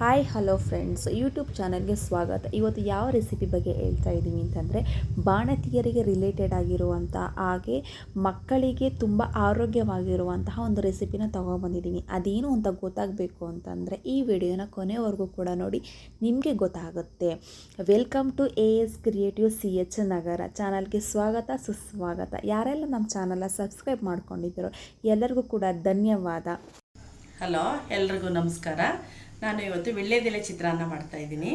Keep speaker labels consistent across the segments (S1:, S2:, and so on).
S1: Hi hello friends YouTube ಚಾನಲ್ಗೆ ಸ್ವಾಗತ. ಇವತ್ತು ಯಾವ ರೆಸಿಪಿ ಬಗ್ಗೆ ಹೇಳ್ತಾ ಇದ್ದೀನಿ ಅಂತಂದರೆ, ಬಾಣತಿಯರಿಗೆ ರಿಲೇಟೆಡ್ ಆಗಿರುವಂಥ ಹಾಗೆ ಮಕ್ಕಳಿಗೆ ತುಂಬ ಆರೋಗ್ಯವಾಗಿರುವಂತಹ ಒಂದು ರೆಸಿಪಿನ ತೊಗೊಬಂದಿದ್ದೀನಿ ಅದೇನು ಅಂತ ಗೊತ್ತಾಗಬೇಕು ಅಂತಂದರೆ, ಈ ವಿಡಿಯೋನ ಕೊನೆವರೆಗೂ ಕೂಡ ನೋಡಿ, ನಿಮಗೆ ಗೊತ್ತಾಗುತ್ತೆ. Welcome to A S creative C H Nagar ಚಾನಲ್ಗೆ ಸ್ವಾಗತ, ಸುಸ್ವಾಗತ. ಯಾರೆಲ್ಲ ನಮ್ಮ ಚಾನಲ್ನ ಸಬ್ಸ್ಕ್ರೈಬ್ ಮಾಡ್ಕೊಂಡಿದ್ದೀರೋ, ಎಲ್ಲರಿಗೂ ಕೂಡ ಧನ್ಯವಾದ.
S2: ಹಲೋ ಎಲ್ರಿಗೂ ನಮಸ್ಕಾರ. ನಾನು ಇವತ್ತು ವಿಳ್ಯದೆಲೆ ಚಿತ್ರಾನ್ನ ಮಾಡ್ತಾ ಇದ್ದೀನಿ.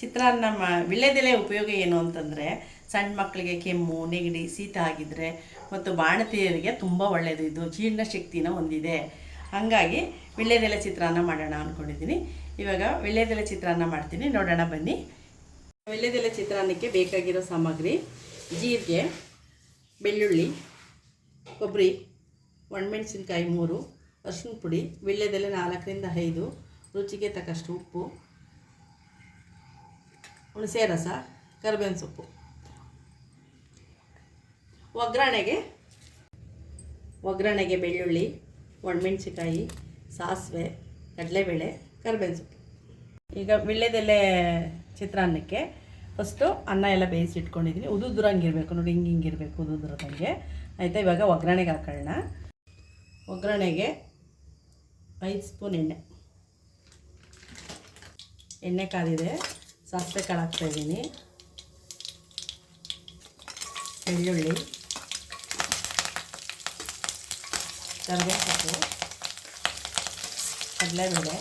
S2: ಚಿತ್ರಾನ್ನ ಮಾ ವಿಳ್ಯದೆಲೆ ಉಪಯೋಗ ಏನು ಅಂತಂದರೆ ಸಣ್ಣ ಮಕ್ಕಳಿಗೆ ಕೆಮ್ಮು, ನೆಗಡಿ, ಶೀತ ಆಗಿದ್ದರೆ ಮತ್ತು ಬಾಣತಿಯರಿಗೆ ತುಂಬ ಒಳ್ಳೆಯದು ಇದು ಜೀರ್ಣ ಶಕ್ತಿನ ಹೊಂದಿದೆ. ಹಾಗಾಗಿ ವಿಳ್ಯದೆಲೆ ಚಿತ್ರಾನ್ನ ಮಾಡೋಣ ಅಂದ್ಕೊಂಡಿದ್ದೀನಿ ಇವಾಗ ವಿಳ್ಯದೆಲೆ ಚಿತ್ರಾನ್ನ ಮಾಡ್ತೀನಿ. ನೋಡೋಣ ಬನ್ನಿ. ವಿಳ್ಯದೆಲೆ ಚಿತ್ರಾನ್ನಕ್ಕೆ ಬೇಕಾಗಿರೋ ಸಾಮಗ್ರಿ, ಜೀರಿಗೆ, ಬೆಳ್ಳುಳ್ಳಿ, ಕೊಬ್ಬರಿ, ಒಣಮೆಣಸಿನ್ಕಾಯಿ ಮೂರು ಅರ್ಶಿನ ಪುಡಿ ವಿಳ್ಯದೆಲೆ ನಾಲ್ಕರಿಂದ ಐದು ರುಚಿಗೆ ತಕ್ಕಷ್ಟು ಉಪ್ಪು, ಹುಣಸೆ ರಸ, ಕರಿಬೇವಿನ ಸೊಪ್ಪು. ಒಗ್ಗರಣೆಗೆ ಒಗ್ಗರಣೆಗೆ ಬೆಳ್ಳುಳ್ಳಿ ಒಣಮೆಣ್ಸಿಕಾಯಿ ಸಾಸಿವೆ, ಕಡಲೆಬೇಳೆ, ಕರಿಬೇವಿನ ಸೊಪ್ಪು. ಈಗ ವಿಳ್ಳೆದೆಲೆ ಚಿತ್ರಾನ್ನಕ್ಕೆ ಫಸ್ಟು ಅನ್ನ ಎಲ್ಲ ಬೇಯಿಸಿ ಇಟ್ಕೊಂಡಿದ್ದೀನಿ ಉದುದುರಂಗಿರಬೇಕು ನೋಡಿ ಹಿಂಗೆ ಹಿಂಗಿರಬೇಕು ಉದುದ್ರದಂಗೆ ಆಯಿತಾ? ಇವಾಗ ಒಗ್ಗರಣೆಗೆ ಹಾಕೋಣ ಒಗ್ಗರಣೆಗೆ ಐದು ಸ್ಪೂನ್ ಎಣ್ಣೆ. ಎಣ್ಣೆ ಕಾದಿದೆ ಸಾಸಿವೆ ಕಾಳು ಹಾಕ್ತಾಯಿದ್ದೀನಿ ಬೆಳ್ಳುಳ್ಳಿ. ಕರಿಬೇವು ಸೊಪ್ಪು. ಕಡಲೆಬೇಳೆ.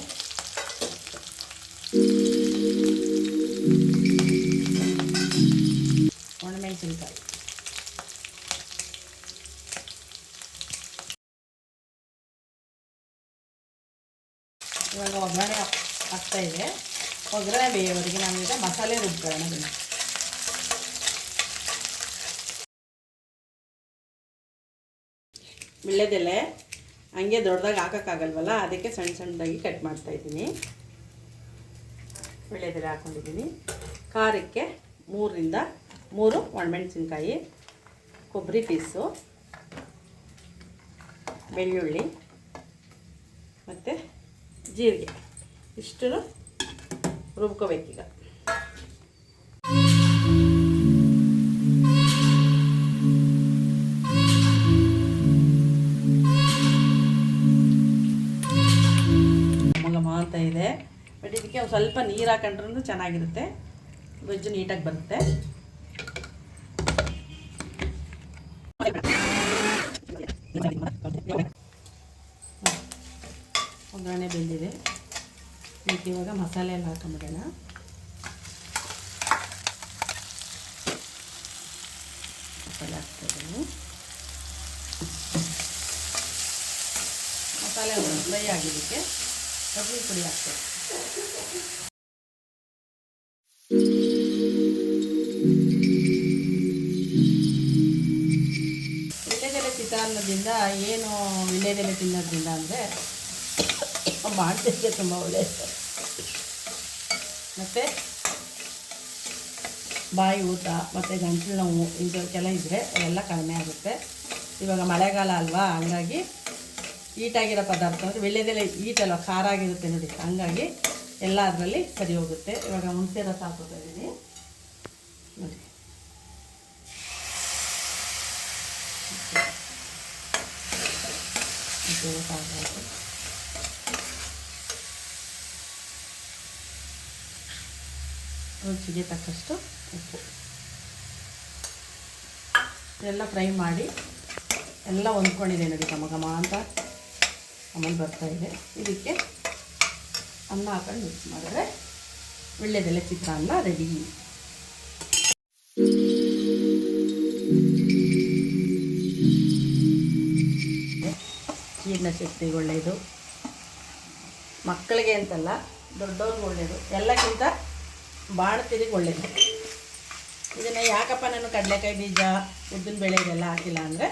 S2: ಒಣಮೆಣಸಿನ್ಕಾಯಿ. ಇವಾಗ ಒಗ್ಗರಣೆ ಆಗ್ತಾ ಇದೆ. ಒಗ್ಗರಣೆ ಬೇಯೋವರೆಗೆ ನಾವೀಗ ಮಸಾಲೆ ರುಬ್ಬೋಣ ಬನ್ನಿ ವಿಳ್ಯದೆಲೆ ಹಂಗೆ ದೊಡ್ಡದಾಗಿ ಹಾಕೋಕ್ಕಾಗಲ್ವಲ್ಲ? ಅದಕ್ಕೆ ಸಣ್ಣ ಸಣ್ಣದಾಗಿ ಕಟ್ ಮಾಡ್ತಾ ಇದ್ದೀನಿ. ವಿಳ್ಯದೆಲೆ ಹಾಕ್ಕೊಂಡಿದ್ದೀನಿ ಖಾರಕ್ಕೆ ಮೂರರಿಂದ ಮೂರು ಒಣಮೆಣಸಿನ್ಕಾಯಿ, ಕೊಬ್ಬರಿ ಪೀಸು, ಬೆಳ್ಳುಳ್ಳಿ ಮತ್ತು ಜೀರಿಗೆ. ಇಷ್ಟು ರುಬ್ಕೋಬೇಕೀಗ ಇದೆ. ಬಟ್ ಇದಕ್ಕೆ ಸ್ವಲ್ಪ ನೀರು ಹಾಕೊಂಡ್ರೂ ಚೆನ್ನಾಗಿರುತ್ತೆ. ಗೊಜ್ಜು ನೀಟಾಗಿ ಬರುತ್ತೆ. ಒಗ್ಗರಣೆ ಬೆಂದಿದೆ. ಇದಕ್ಕೆ ಇವಾಗ ಮಸಾಲೆ ಎಲ್ಲ ಹಾಕೊಂಬಿಡೋಣ. ಮಸಾಲೆ ಹಾಕ್ತಾಯಿದ್ದೀನಿ ಮಸಾಲೆ ಫ್ರೈ ಆಗಿದ್ದಕ್ಕೆ ಕಬ್ಬಿ ಪುಡಿ ಹಾಕ್ಬೇಕು ವಿಳ್ಯದೆಲೆ ಚಿತ್ರಾನ್ನದಿಂದ ಏನು ವಿಳ್ಯದೆಲೆ ತಿನ್ನೋದ್ರಿಂದ ಅಂದರೆ ಮಾಡ್ತಿದ್ದೆ ತುಂಬ ಒಳ್ಳೆಯದು ಮತ್ತು ಬಾಯಿ ಊತ ಮತ್ತು ಗಂಟಲು ನೋವು ಇದಕ್ಕೆಲ್ಲ ಇದ್ದರೆ ಅವೆಲ್ಲ ಕಡಿಮೆ ಆಗುತ್ತೆ. ಇವಾಗ ಮಳೆಗಾಲ ಅಲ್ವಾ, ಹಂಗಾಗಿ ಈಟಾಗಿರೋ ಪದಾರ್ಥ ಅಂದರೆ ವಿಳ್ಯದೆಲೆ ಈಟಲ್ವ ಖಾರ ಆಗಿರುತ್ತೆ ನೋಡಿ, ಹಂಗಾಗಿ ಎಲ್ಲ ಅದರಲ್ಲಿ ಸರಿ ಹೋಗುತ್ತೆ. ಇವಾಗ ಹುಣಸೆ ರಸ ಹಾಕೋತಾ ಇದ್ದೀನಿ. ನೋಡಿ. ಹುಣಸೆ ರಸ ಹಾಕಾಯ್ತು ರುಚಿಗೆ ತಕ್ಕಷ್ಟು ಉಪ್ಪು. ಎಲ್ಲ ಫ್ರೈ ಮಾಡಿ ಎಲ್ಲ ಹೊಂದ್ಕೊಂಡಿದೆ ನೋಡಿ ಘಮ ಅಂತ ಆಮೇಲೆ ಬರ್ತಾಯಿದೆ ಇದಕ್ಕೆ ಅನ್ನ ಹಾಕೊಂಡು ಮಿಕ್ಸ್ ಮಾಡಿದ್ರೆ ಚಿಕ್ಕ ಚಿತ್ರಾನ್ನ ರೆಡಿ ಜೀರ್ಣ ಶಕ್ತಿಗೆ ಒಳ್ಳೆಯದು. ಮಕ್ಕಳಿಗೆ ಅಂತಲ್ಲ ದೊಡ್ಡವ್ರಿಗೆ ಒಳ್ಳೆಯದು. ಎಲ್ಲಕ್ಕಿಂತ ಬಾಣತಿರಿಗೆ ಒಳ್ಳೇದು. ಇದನ್ನು ಯಾಕಪ್ಪ ನಾನು ಕಡಲೆಕಾಯಿ ಬೀಜ, ಉದ್ದಿನ ಬೇಳೆ ಇದೆಲ್ಲ ಹಾಕಿಲ್ಲ ಅಂದರೆ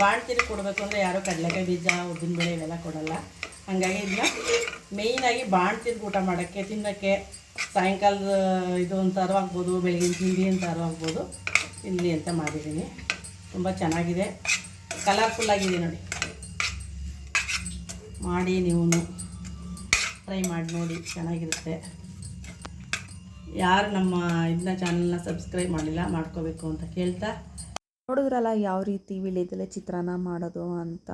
S2: ಬಾಣ್ತಿರಿಗೆ ಕೊಡಬೇಕು ಅಂದರೆ ಯಾರೂ ಕಡಲೆಕಾಯಿ ಬೀಜ, ಉದ್ದಿನ ಬೇಳೆ ಇವೆಲ್ಲ ಕೊಡಲ್ಲ. ಹಾಗಾಗಿ ಇದನ್ನ ಮೇಯ್ನಾಗಿ ಬಾಣ್ತಿರ್ಗೆ ಊಟ ಮಾಡೋಕ್ಕೆ, ತಿನ್ನೋಕ್ಕೆ, ಸಾಯಂಕಾಲದ ಇದು ಒಂಥರ ಆಗ್ಬೋದು, ಬೆಳಗಿನ ತಿಂಡಿ ಒಂಥರ ಆಗ್ಬೋದು ತಿನ್ನಲಿ ಅಂತ ಮಾಡಿದ್ದೀನಿ. ತುಂಬ ಚೆನ್ನಾಗಿದೆ. ಕಲರ್ಫುಲ್ ಆಗಿದೆ ನೋಡಿ. ಮಾಡಿ ನೀವು ಟ್ರೈ ಮಾಡಿ ನೋಡಿ, ಚೆನ್ನಾಗಿರುತ್ತೆ. ಯಾರು ನಮ್ಮ ಇದನ್ನ ಚಾನಲ್ನ ಸಬ್ಸ್ಕ್ರೈಬ್ ಮಾಡಿಲ್ಲ ಮಾಡ್ಕೋಬೇಕು ಅಂತ ಕೇಳ್ತಾ.
S1: ನೋಡಿದ್ರಲ್ಲ ಯಾವ ರೀತಿ ವಿಳೆದೆಲೆ ಚಿತ್ರಾನ್ನ ಮಾಡೋದು ಅಂತ.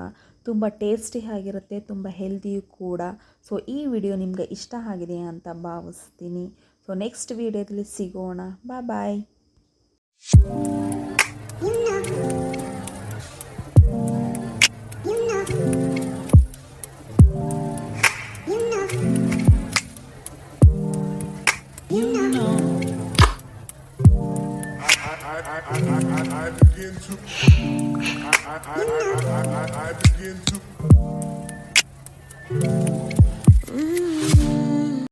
S1: ತುಂಬ ಟೇಸ್ಟಿ ಆಗಿರುತ್ತೆ ತುಂಬ ಹೆಲ್ದಿಯೂ ಕೂಡ. ಸೊ ಈ ವಿಡಿಯೋ ನಿಮಗೆ ಇಷ್ಟ ಆಗಿದೆ ಅಂತ ಭಾವಿಸ್ತೀನಿ. ಸೊ ನೆಕ್ಸ್ಟ್ ವಿಡಿಯೋದಲ್ಲಿ ಸಿಗೋಣ. ಬಾಯ್ ಬಾಯ್
S3: I I I I I begin to. I begin to.